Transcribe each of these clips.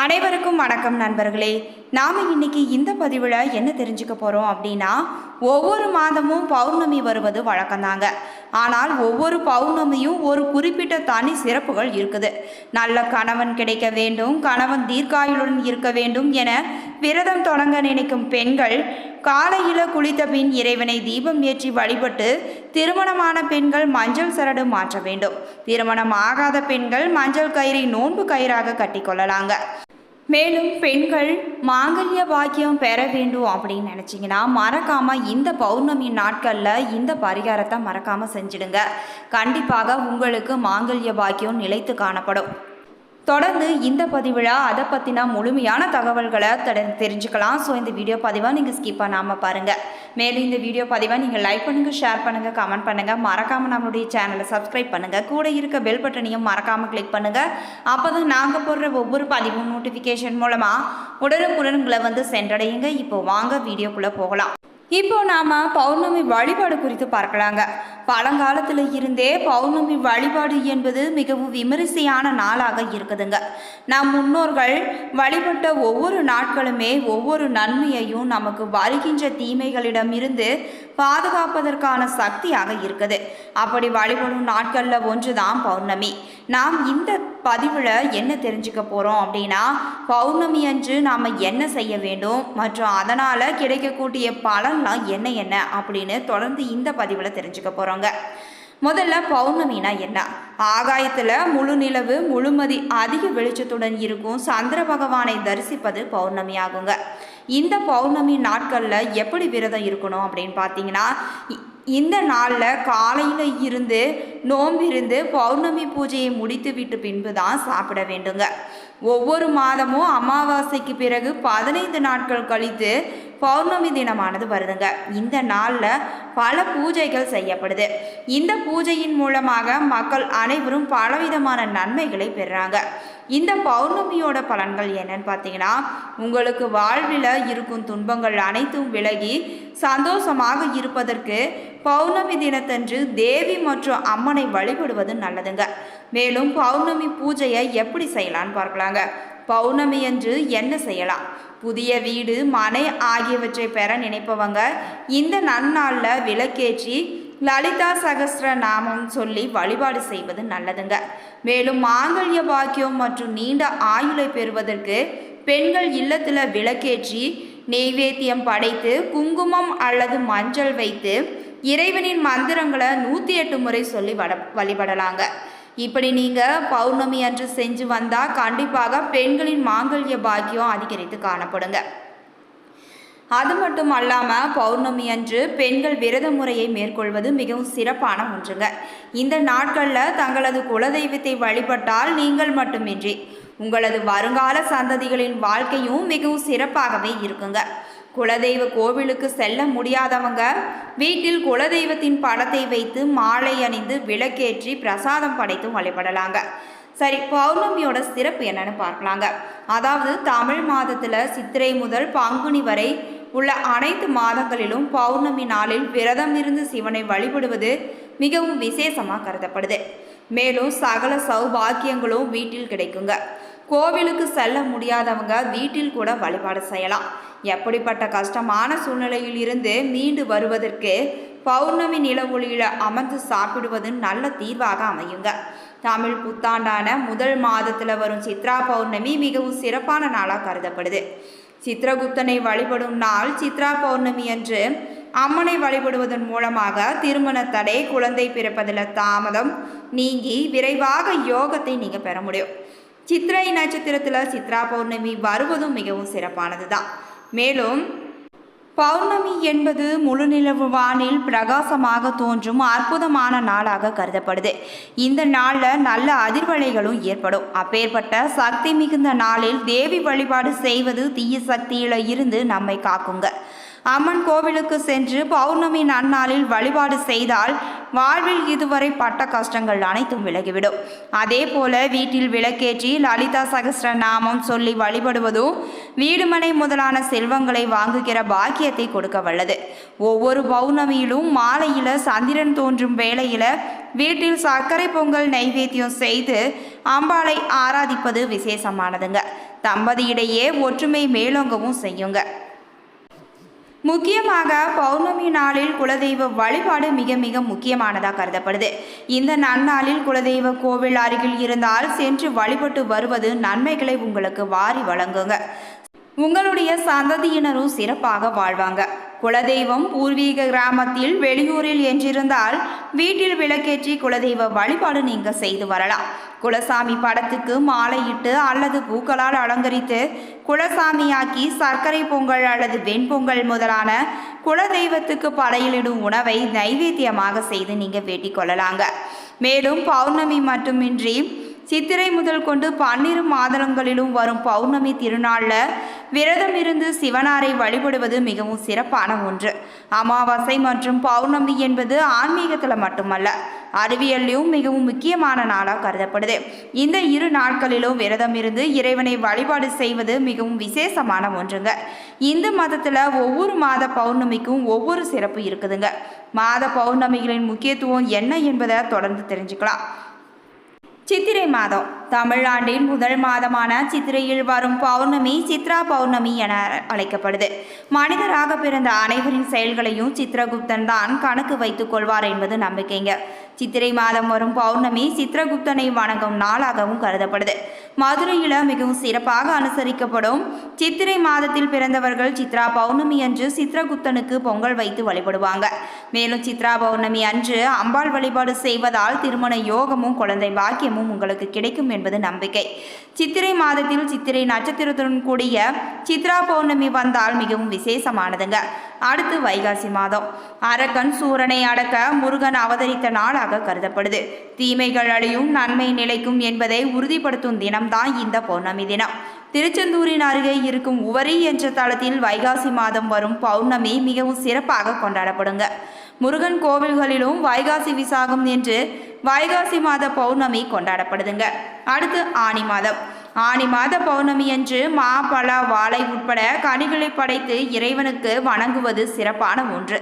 அனைவருக்கும் வணக்கம் நண்பர்களே. நாம் இன்னைக்கு இந்த பதிவில் என்ன தெரிஞ்சுக்க போகிறோம் அப்படின்னா ஒவ்வொரு மாதமும் பௌர்ணமி வருவது வழக்கம்தாங்க. ஆனால் ஒவ்வொரு பௌர்ணமியும் ஒரு குறிப்பிட்ட தனி சிறப்புகள் இருக்குது. நல்ல கணவன் கிடைக்க வேண்டும் கணவன் தீர்க்காயுடன் இருக்க வேண்டும் என விரதம் தொடங்க நினைக்கும் பெண்கள் காலையில் குளித்த பின் இறைவனை தீபம் ஏற்றி வழிபட்டு திருமணமான பெண்கள் மஞ்சள் சரடு மாற்ற வேண்டும். திருமணம் ஆகாத பெண்கள் மஞ்சள் கயிறை நோன்பு கயிறாக கட்டிக்கொள்ளலாங்க மேலும் பெண்கள் மாங்கல்ய பாக்கியம் பெற வேண்டும் அப்படின்னு நினச்சிங்கன்னா மறக்காமல் இந்த பௌர்ணமி நாட்களில் இந்த பரிகாரத்தை மறக்காமல் செஞ்சிடுங்க. கண்டிப்பாக உங்களுக்கு மாங்கல்ய பாக்கியம் நிலைத்து காணப்படும். தொடர்ந்து இந்த பதிவில் அதை பற்றின முழுமையான தகவல்களை தொடர்ந்து தெரிஞ்சுக்கலாம். ஸோ இந்த வீடியோ பதிவாக நீங்கள் ஸ்கிப் பண்ணாமல் பாருங்கள் மேலும் இந்த வீடியோ பதிவாக நீங்கள் லைக் பண்ணுங்கள் ஷேர் பண்ணுங்கள் கமெண்ட் பண்ணுங்கள் மறக்காமல் நம்மளுடைய சேனலை சப்ஸ்கிரைப் பண்ணுங்கள் கூட இருக்க பெல் பட்டனையும் மறக்காமல் கிளிக் பண்ணுங்கள் அப்போ தான் நாங்கள் போடுற ஒவ்வொரு பதிவும் நோட்டிஃபிகேஷன் மூலமாக உடனுக்குடன்களை வந்து சென்றடையுங்க. இப்போ வாங்க வீடியோக்குள்ளே போகலாம். இப்போ நாம பௌர்ணமி வழிபாடு குறித்து பார்க்கலாங்க. பழங்காலத்தில் இருந்தே பௌர்ணமி வழிபாடு என்பது மிகவும் விமரிசையான நாளாக இருக்குதுங்க. நம் முன்னோர்கள் வழிபட்ட ஒவ்வொரு நாட்களுமே ஒவ்வொரு நன்மையையும் நமக்கு வருகின்ற தீமைகளிடமிருந்து பாதுகாப்பதற்கான சக்தியாக இருக்குது. அப்படி வழிபடும் நாட்களில் ஒன்று தான் பௌர்ணமி. நாம் இந்த பதிவில் என்ன தெரிஞ்சுக்க போகிறோம் அப்படின்னா பௌர்ணமி அன்று நாம் என்ன செய்ய வேண்டும்? மற்றும் அதனால் கிடைக்கக்கூடிய பலன்லாம் என்ன என்ன அப்படின்னு தொடர்ந்து இந்த பதிவில் தெரிஞ்சுக்க போகிறோம் போகிறோங்க முதல்ல பௌர்ணமினா என்ன? ஆகாயத்தில் முழு நிலவு முழுமதி அதிக வெளிச்சத்துடன் இருக்கும் சந்திர பகவானை தரிசிப்பது பௌர்ணமி ஆகுங்க இந்த பௌர்ணமி நாட்களில் எப்படி விரதம் இருக்கணும் அப்படின்னு பார்த்தீங்கன்னா இ- இந்த நாளில் காலையில் இருந்து நோம்பிருந்து பௌர்ணமி பூஜையை முடித்து விட்டு பின்பு தான் சாப்பிட வேண்டுங்க. ஒவ்வொரு மாதமும் அமாவாசைக்கு பிறகு பதினைந்து நாட்கள் கழித்து பௌர்ணமி தினமானது வருதுங்க. இந்த நாளில் பல பூஜைகள் செய்யப்படுது. இந்த பூஜையின் மூலமாக மக்கள் அனைவரும் பலவிதமான நன்மைகளை பெறாங்க. இந்த பௌர்ணமியோட பலன்கள் என்னன்னு பார்த்தீங்கன்னா உங்களுக்கு வாழ்வில் இருக்கும் துன்பங்கள் அனைத்தும் விலகி சந்தோஷமாக இருப்பதற்கு பௌர்ணமி தினத்தன்று தேவி மற்றும் அம்மனை வழிபடுவது நல்லதுங்க. மேலும் பௌர்ணமி பூஜையை எப்படி செய்யலாம்னு பார்க்கலாங்க. பௌர்ணமி என்று என்ன செய்யலாம்? புதிய வீடு மனை ஆகியவற்றை பெற நினைப்பவங்க இந்த நன்னாளில் விளக்கேற்றி லலிதா சகஸ்ர நாமம் சொல்லி வழிபாடு செய்வது நல்லதுங்க. மேலும் மாங்கல்ய பாக்கியம் மற்றும் நீண்ட ஆயுளை பெறுவதற்கு பெண்கள் இல்லத்தில் விளக்கேற்றி நெய்வேத்தியம் படைத்து குங்குமம் அல்லது மஞ்சள் வைத்து இறைவனின் மந்திரங்களை நூற்றி எட்டு முறை சொல்லி வட வழிபடலாங்க. இப்படி நீங்கள் பௌர்ணமி அன்று செஞ்சு வந்தால் கண்டிப்பாக பெண்களின் மாங்கல்ய பாக்கியம் அதிகரித்து காணப்படுங்க. அது மட்டும் அல்லாமல் பௌர்ணமி அன்று பெண்கள் விரத முறையை மேற்கொள்வது மிகவும் சிறப்பான ஒன்றுங்க. இந்த நாட்களில் தங்களது குலதெய்வத்தை வழிபட்டால் நீங்கள் மட்டுமின்றி உங்களது வருங்கால சந்ததிகளின் வாழ்க்கையும் மிகவும் சிறப்பாகவே இருக்குங்க. குலதெய்வ கோவிலுக்கு செல்ல முடியாதவங்க வீட்டில் குலதெய்வத்தின் படத்தை வைத்து மாலை அணிந்து விளக்கேற்றி பிரசாதம் படைத்து வழிபடலாங்க. சரி பௌர்ணமியோட சிறப்பு என்னன்னு பார்க்கலாங்க. அதாவது தமிழ் மாதத்தில் சித்திரை முதல் பங்குனி வரை உள்ள அனைத்து மாதங்களிலும் பௌர்ணமி நாளில் விரதம் இருந்து சிவனை வழிபடுவது மிகவும் விசேஷமாக கருதப்படுது. மேலும் சகல சௌபாக்கியங்களும் வீட்டில் கிடைக்குங்க. கோவிலுக்கு செல்ல முடியாதவங்க வீட்டில் கூட வழிபாடு செய்யலாம். எப்படிப்பட்ட கஷ்டமான சூழ்நிலையில் இருந்து மீண்டு வருவதற்கு பௌர்ணமி நில ஒளியில் அமர்ந்து சாப்பிடுவது நல்ல தீர்வாக அமையுங்க. தமிழ் புத்தாண்டான முதல் மாதத்தில் வரும் சித்ரா பௌர்ணமி மிகவும் சிறப்பான நாளாக கருதப்படுது. சித்ரகுப்தனை வழிபடும் நாள் சித்ரா பௌர்ணமி அன்று அம்மனை வழிபடுவதன் மூலமாக திருமண தடை குழந்தை பிறப்பதில் தாமதம் நீங்கி விரைவாக யோகத்தை நீங்கள் பெற முடியும். சித்திரை நட்சத்திரத்தில் சித்ரா பௌர்ணமி வருவதும் மிகவும் சிறப்பானது தான் மேலும் பௌர்ணமி என்பது முழுநிலவு வானில் பிரகாசமாக தோன்றும் அற்புதமான நாளாக கருதப்படுது. இந்த நாளில் நல்ல அதிர்வலைகளும் ஏற்படும். அப்பேற்பட்ட சக்தி மிகுந்த நாளில் தேவி வழிபாடு செய்வது தீய சக்தியில இருந்து நம்மை காக்குங்க. அம்மன் கோவிலுக்கு சென்று பௌர்ணமி நன்னாளில் வழிபாடு செய்தால் வாழ்வில் இதுவரை பட்ட கஷ்டங்கள் அனைத்தும் விலகிவிடும். அதே போல வீட்டில் விளக்கேற்றி லலிதா சகஸ்ர நாமம் சொல்லி வழிபடுவதும் வீடுமனை முதலான செல்வங்களை வாங்குகிற பாக்கியத்தை கொடுக்க வல்லது. ஒவ்வொரு பௌர்ணமியிலும் மாலையில சந்திரன் தோன்றும் வேளையில வீட்டில் சர்க்கரை பொங்கல் நைவேத்தியம் செய்து அம்பாளை ஆராதிப்பது விசேஷமானதுங்க. தம்பதியிடையே ஒற்றுமை மேலோங்கவும் செய்யுங்க. முக்கியமாக பௌர்ணமி நாளில் குலதெய்வ வழிபாடு மிக மிக முக்கியமானதாக கருதப்படுது. இந்த நன்னாளில் குலதெய்வ கோவில் அருகில் இருந்தால் சென்று வழிபட்டு வருவது நன்மைகளை உங்களுக்கு வாரி வழங்குங்க. உங்களுடைய சந்ததியினரும் சிறப்பாக வாழ்வாங்க. குலதெய்வம் பூர்வீக கிராமத்தில் வெளியூரில் என்றிருந்தால் வீட்டில் விளக்கேற்றி குலதெய்வ வழிபாடு நீங்க செய்து வரலாம். குலசாமி படத்துக்கு மாலையிட்டு அல்லது பூக்களால் அலங்கரித்து குலசாமியாக்கி சர்க்கரை பொங்கல் அல்லது வெண்பொங்கல் முதலான குலதெய்வத்துக்கு படையிலிடும் உணவை நைவேத்தியமாக செய்து நீங்க வேட்டிக் கொள்ளலாங்க. மேலும் பௌர்ணமி மட்டுமின்றி சித்திரை முதல் கொண்டு பன்னிரு மாதங்களிலும் வரும் பௌர்ணமி திருநாளில் விரதம் இருந்து சிவனாரை வழிபடுவது மிகவும் சிறப்பான ஒன்று. அமாவாசை மற்றும் பௌர்ணமி என்பது ஆன்மீகத்தில் மட்டுமல்ல அறிவியல்லையும் மிகவும் முக்கியமான நாளாக கருதப்படுது. இந்த இரு நாட்களிலும் விரதம் இருந்து இறைவனை வழிபாடு செய்வது மிகவும் விசேஷமான ஒன்றுங்க. இந்து மதத்தில் ஒவ்வொரு மாத பௌர்ணமிக்கும் ஒவ்வொரு சிறப்பு இருக்குதுங்க. மாத பௌர்ணமிகளின் முக்கியத்துவம் என்ன என்பதை தொடர்ந்து தெரிஞ்சுக்கலாம். சித்திரை மாதம் தமிழ்நாட்டின் முதல் மாதமான சித்திரையில் வரும் பௌர்ணமி சித்ரா பௌர்ணமி என அழைக்கப்படுது. மனிதராக பிறந்த அனைவரின் செயல்களையும் சித்திரகுப்தன் தான் கணக்கு வைத்துக் கொள்வார் என்பது நம்பிக்கைங்க. சித்திரை மாதம் வரும் பௌர்ணமி சித்திரகுப்தனை வணங்கும் நாளாகவும் கருதப்படுது. மதுரையில் மிகவும் சிறப்பாக அனுசரிக்கப்படும் சித்திரை மாதத்தில் பிறந்தவர்கள் சித்ரா பௌர்ணமி அன்று சித்திரகுப்தனுக்கு பொங்கல் வைத்து வழிபடுவாங்க. மேலும் சித்ரா பௌர்ணமி அன்று அம்பாள் வழிபாடு செய்வதால் திருமண யோகமும் குழந்தை பாக்கியமும் உங்களுக்கு கிடைக்கும் என்பது நம்பிக்கை. சித்திரை மாதத்தில் சித்திரை நட்சத்திரத்துடன் கூடிய சித்ரா பௌர்ணமி வந்தால் மிகவும் விசேஷமானதுங்க. அடுத்து வைகாசி மாதம். அரக்கன் சூரனை அடக்க முருகன் அவதரித்த நாளாக கருதப்படுது. தீமைகள் அழியும் நன்மை நிலைக்கும் என்பதை உறுதிப்படுத்தும் தினம்தான் இந்த பௌர்ணமி தினம். திருச்செந்தூரின் அருகே இருக்கும் உவரி என்ற தளத்தில் வைகாசி மாதம் வரும் பௌர்ணமி மிகவும் சிறப்பாக கொண்டாடப்படுங்க. முருகன் கோவில்களிலும் வைகாசி விசாகம் என்று வைகாசி மாத பௌர்ணமி கொண்டாடப்படுதுங்க. அடுத்து ஆனி மாதம். ஆனி மாத பௌர்ணமி அன்று மா பலா வாழை உட்பட கனிகளை படைத்து இறைவனுக்கு வணங்குவது சிறப்பான ஒன்று.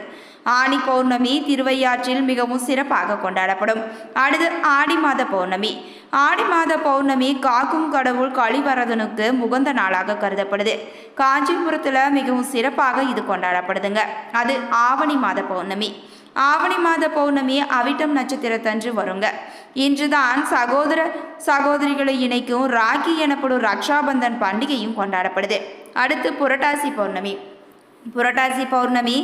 ஆனி பௌர்ணமி திருவையாற்றில் மிகவும் சிறப்பாக கொண்டாடப்படும். அடுத்து ஆடி மாத பௌர்ணமி. ஆடி மாத பௌர்ணமி காக்கும் கடவுள் கழிவரதனுக்கு முகந்த நாளாக கருதப்படுது. காஞ்சிபுரத்தில் மிகவும் சிறப்பாக இது கொண்டாடப்படுதுங்க. அது ஆவணி மாத பௌர்ணமி. ஆவணி மாத பௌர்ணமி அவிட்டம் நட்சத்திரத்தன்று வருங்க. இன்றுதான் சகோதர சகோதரிகளை இணைக்கும் ராக்கி எனப்படும் ரக்ஷாபந்தன் பண்டிகையும் கொண்டாடப்படுது. அடுத்து புரட்டாசி பௌர்ணமி. புரட்டாசி பௌர்ணமி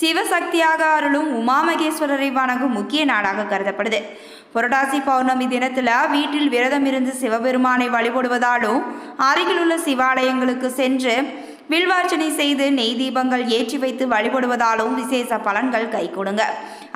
சிவசக்தியாக அருளும் உமாமகேஸ்வரரை வணங்கும் முக்கிய நாடாக கருதப்படுது. புரட்டாசி பௌர்ணமி தினத்தில் வீட்டில் விரதம் இருந்து சிவபெருமானை வழிபடுவதாலும் அருகிலுள்ள சிவாலயங்களுக்கு சென்று வில்வார்ச்சனை செய்து நெய் தீபங்கள் ஏற்றி வைத்து வழிபடுவதாலும் விசேஷ பலன்கள் கை கொடுங்க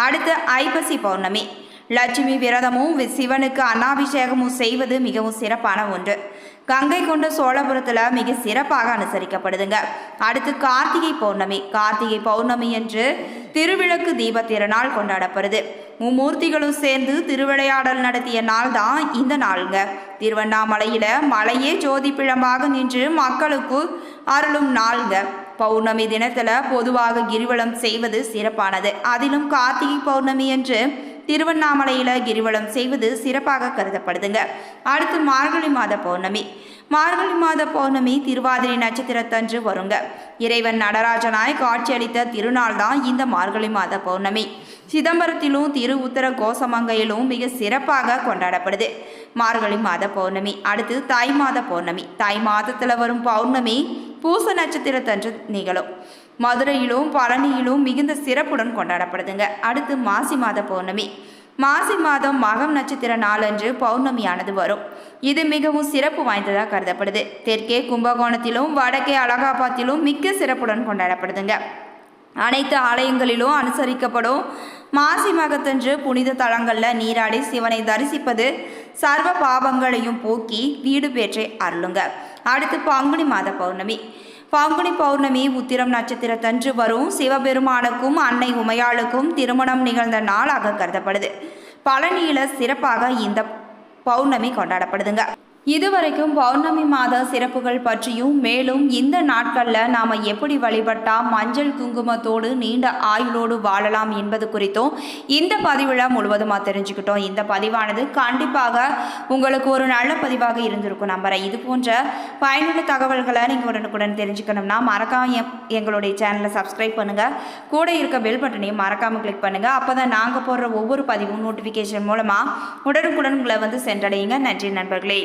அடுத்து ஐப்பசி பௌர்ணமி. லட்சுமி விரதமும் வி- சிவனுக்கு அன்னாபிஷேகமும் செய்வது மிகவும் சிறப்பான ஒன்று. கங்கை கொண்ட சோழபுரத்தில் மிக சிறப்பாக அனுசரிக்கப்படுதுங்க. அடுத்து கார்த்திகை பௌர்ணமி. கார்த்திகை பௌர்ணமி என்று திருவிளக்கு தீப திருநாள் கொண்டாடப்படுது. மும்மூர்த்திகளும் சேர்ந்து திருவிளையாடல் நடத்திய நாள் தான் இந்த நாளுங்க. திருவண்ணாமலையில் மலையே ஜோதி பிழம்பாக நின்று மக்களுக்கு அருளும் நாளுங்க. பௌர்ணமி தினத்தில் பொதுவாக கிரிவலம் செய்வது சிறப்பானது. அதிலும் கார்த்திகை பௌர்ணமி என்று திருவண்ணாமலையில் கிரிவலம் செய்வது சிறப்பாக கருதப்படுதுங்க. அடுத்து மார்கழி மாத பௌர்ணமி. மார்கழி மாத பௌர்ணமி திருவாதிரை நட்சத்திரத்தன்று வருங்க. இறைவன் நடராஜனாய் காட்சியளித்த திருநாள் தான் இந்த மார்கழி மாத பௌர்ணமி. சிதம்பரத்திலும் திரு உத்தர கோசமங்கையிலும் மிக சிறப்பாக கொண்டாடப்படுது. மார்கழி மாத பௌர்ணமி. அடுத்து தாய் மாத பௌர்ணமி. தாய் மாதத்தில் வரும் பௌர்ணமி பூச நட்சத்திரத்தன்று நிகழும். மதுரையிலும் பழனியிலும் மிகுந்த சிறப்புடன் கொண்டாடப்படுதுங்க. அடுத்து மாசி மாத பௌர்ணமி. மாசி மாதம் மகம் நட்சத்திர நாளன்று பௌர்ணமியானது வரும். இது மிகவும் சிறப்பு வாய்ந்ததாக கருதப்படுது. தெற்கே கும்பகோணத்திலும் வடக்கே அலகாபாத்திலும் மிக்க சிறப்புடன் கொண்டாடப்படுதுங்க. அனைத்து ஆலயங்களிலும் அனுசரிக்கப்படும் மாசி மகத்தன்று புனித தலங்களில் நீராடி சிவனை தரிசிப்பது சர்வ பாவங்களையும் போக்கி வீடு பேற்றை அருளுங்க. அடுத்து பங்குனி மாத பௌர்ணமி. பங்குனி பௌர்ணமி உத்திரம் நட்சத்திரத்தன்று வரும் சிவபெருமானுக்கும் அன்னை உமையாளுக்கும் திருமணம் நிகழ்ந்த நாளாக கருதப்படுது. பழனியில் சிறப்பாக இந்த பௌர்ணமி கொண்டாடப்படுதுங்க. இதுவரைக்கும் பௌர்ணமி மாத சிறப்புகள் பற்றியும் மேலும் இந்த நாட்களில் நாம் எப்படி வழிபட்டால் மஞ்சள் குங்குமத்தோடு நீண்ட ஆயுளோடு வாழலாம் என்பது குறித்தும் இந்த பதிவில் முழுவதுமாக தெரிஞ்சுக்கிட்டோம். இந்த பதிவானது கண்டிப்பாக உங்களுக்கு ஒரு நல்ல பதிவாக இருந்திருக்கும் நம்புகிறேன் இது போன்ற பயனுள்ள தகவல்களை நீங்கள் உடனுக்குடன் தெரிஞ்சுக்கணும்னா மறக்காம எங்களுடைய சேனலை சப்ஸ்கிரைப் பண்ணுங்கள் கூட இருக்க பெல் பட்டனையும் மறக்காமல் கிளிக் பண்ணுங்கள் அப்போ தான் நாங்கள் போடுற ஒவ்வொரு பதிவும் நோட்டிஃபிகேஷன் மூலமாக உடனுக்குடன் உங்களை வந்து சென்றடையுங்க. நன்றி நண்பர்களே.